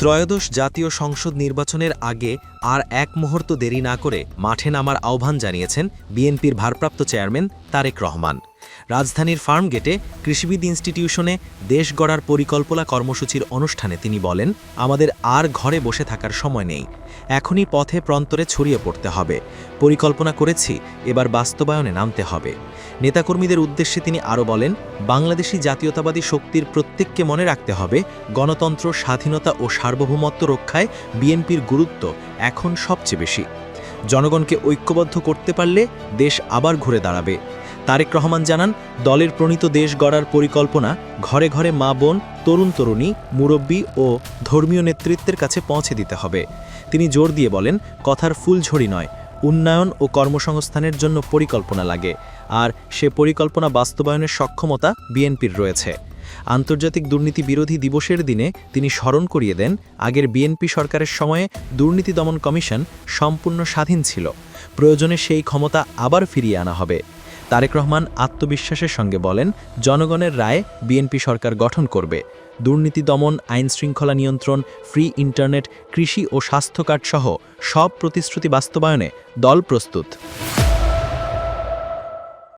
ত্রয়োদশ জাতীয় সংসদ নির্বাচনের আগে আর এক মুহূর্ত দেরি না করে মাঠে নামার আহ্বান জানিয়েছেন বিএনপির ভারপ্রাপ্ত চেয়ারম্যান তারেক রহমান। রাজধানীর ফার্মগেটে কৃষিবিদ ইনস্টিটিউশনে দেশ গড়ার পরিকল্পনা কর্মসূচির অনুষ্ঠানে তিনি বলেন, আমাদের আর ঘরে বসে থাকার সময় নেই। এখনই পথে প্রান্তরে ছড়িয়ে পড়তে হবে। পরিকল্পনা করেছি, এবার বাস্তবায়নে নামতে হবে। নেতাকর্মীদের উদ্দেশ্যে তিনি আরও বলেন, বাংলাদেশি জাতীয়তাবাদী শক্তির প্রত্যেককে মনে রাখতে হবে, গণতন্ত্র, স্বাধীনতা ও সার্বভৌমত্ব রক্ষায় বিএনপির গুরুত্ব এখন সবচেয়ে বেশি। জনগণকে ঐক্যবদ্ধ করতে পারলে দেশ আবার ঘুরে দাঁড়াবে। তারেক রহমান জানান, দলের প্রণীত দেশ গড়ার পরিকল্পনা ঘরে ঘরে মা বোন, তরুণ তরুণী, মুরব্বী ও ধর্মীয় নেতৃত্বের কাছে পৌঁছে দিতে হবে। তিনি জোর দিয়ে বলেন, কথার ফুলঝড়ি নয়, উন্নয়ন ও কর্মসংস্থানের জন্য পরিকল্পনা লাগে, আর সে পরিকল্পনা বাস্তবায়নের সক্ষমতা বিএনপির রয়েছে। আন্তর্জাতিক দুর্নীতি বিরোধী দিবসের দিনে তিনি স্মরণ করিয়ে দেন, আগের বিএনপি সরকারের সময়ে দুর্নীতি দমন কমিশন সম্পূর্ণ স্বাধীন ছিল, প্রয়োজনে সেই ক্ষমতা আবার ফিরিয়ে আনা হবে। তারেক রহমান আত্মবিশ্বাসের সঙ্গে বলেন, জনগণের রায় বিএনপি সরকার গঠন করবে। দুর্নীতি দমন, আইন শৃঙ্খলা নিয়ন্ত্রণ, ফ্রি ইন্টারনেট, কৃষি ও স্বাস্থ্য কার্ডসহ সব প্রতিশ্রুতি বাস্তবায়নে দল প্রস্তুত।